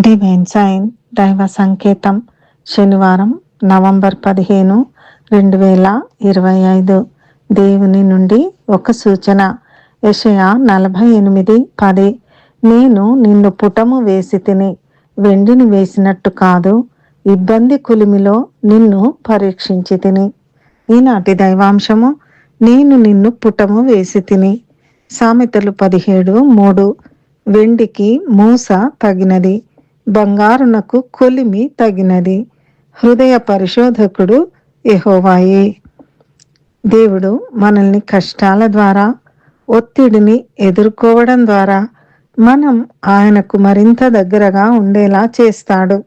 Divine sign దైవ సంకేతం శనివారం నవంబర్ పదిహేను రెండు వేల ఇరవై ఐదు. దేవుని నుండి ఒక సూచన. యషయా నలభై ఎనిమిది పది. నేను నిన్ను పుటము వేసి తిని వెండిని వేసినట్టు కాదు ఇబ్బంది కులిమిలో నిన్ను పరీక్షించి తిని. ఈనాటి దైవాంశము నేను నిన్ను పుటము వేసి తిని. సామెతలు పదిహేడు మూడు. వెండికి మూస తగినది. బంగారునకు కొలిమి తగినది. హృదయ పరిశోధకుడు ఎహోవాయే దేవుడు మనల్ని కష్టాల ద్వారా ఒత్తిడిని ఎదుర్కోవడం ద్వారా మనం ఆయనకు మరింత దగ్గరగా ఉండేలా చేస్తాడు.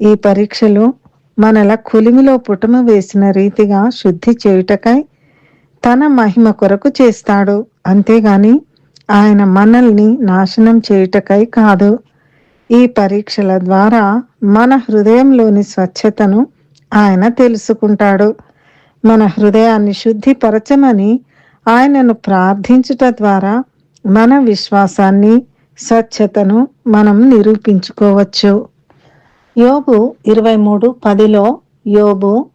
ఈ పరీక్షలు మనల కులిమిలో పుటమ వేసిన రీతిగా శుద్ధి చేయుటకై తన మహిమ కొరకు చేస్తాడు. అంతేగాని ఆయన మనల్ని నాశనం చేయుటకై కాదు. ఈ పరీక్షల ద్వారా మన హృదయంలోని స్వచ్ఛతను ఆయన తెలుసుకుంటాడు. మన హృదయాన్ని శుద్ధిపరచమని ఆయనను ప్రార్థించుట ద్వారా మన విశ్వాసాన్ని స్వచ్ఛతను మనం నిరూపించుకోవచ్చు. యోబు ఇరవై మూడు పదిలో యోబు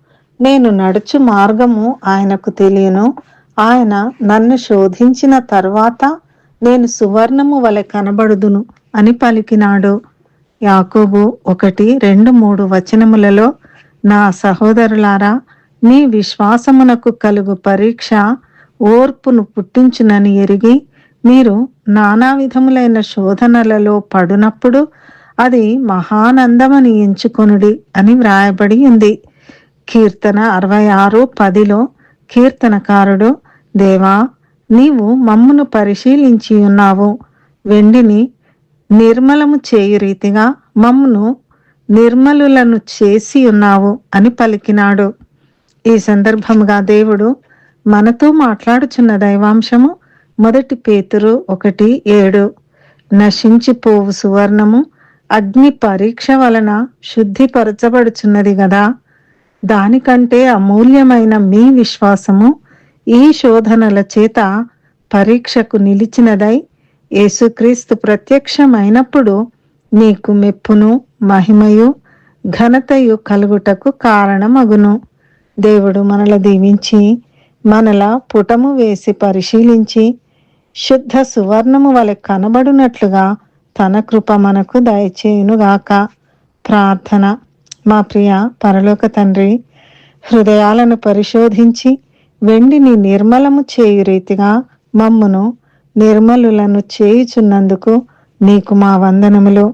నేను నడుచు మార్గము ఆయనకు తెలియను. ఆయన నన్ను శోధించిన తర్వాత నేను సువర్ణము వలె కనబడుదును. అని పలికినాడు. యాకోబు ఒకటి రెండు మూడు వచనములలో నా సహోదరులారా మీ విశ్వాసమునకు కలుగు పరీక్ష ఓర్పును పుట్టించునని ఎరిగి మీరు నానా విధములైన శోధనలలో పడునప్పుడు అది మహానందమని ఎంచుకొనుడి అని వ్రాయబడి ఉంది. కీర్తన అరవై ఆరు పదిలో కీర్తనకారుడు దేవా నీవు మమ్మును పరిశీలించి ఉన్నావు. వెండిని నిర్మలము చేయు రీతిగా మమ్మును నిర్మలులను చేసి ఉన్నావు అని పలికినాడు. ఈ సందర్భముగా దేవుడు మనతో మాట్లాడుచున్న దైవాంశము మొదటి పేతురు ఒకటి ఏడు. నశించిపోవు సువర్ణము అగ్ని పరీక్ష వలన శుద్ధిపరచబడుచున్నది కదా దానికంటే అమూల్యమైన మీ విశ్వాసము ఈ శోధనల చేత పరీక్షకు నిలిచినదై యేసుక్రీస్తు ప్రత్యక్షమైనప్పుడు నీకు మెప్పును మహిమయు ఘనతయు కలుగుటకు కారణమగును. దేవుడు మనల దీవించి మనల పుటము వేసి పరిశీలించి శుద్ధ సువర్ణము వలె కనబడునట్లుగా తన కృప మనకు దయచేయునుగాక. ప్రార్థన. మా ప్రియ పరలోక తండ్రి హృదయాలను పరిశోధించి వెండిని నిర్మలము చేయు రీతిగా మమ్మును నిర్మలులను చేయుచున్నందుకు నీకు మా వందనములు.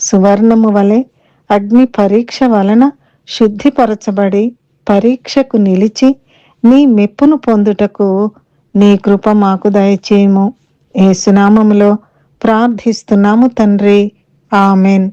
సువర్ణము వలె అగ్ని పరీక్ష వలన శుద్ధిపరచబడి పరీక్షకు నిలిచి నీ మెప్పును పొందుటకు నీ కృప మాకు దయచేయము. ఏసునామములో ప్రార్థిస్తున్నాము తండ్రి. ఆమెన్.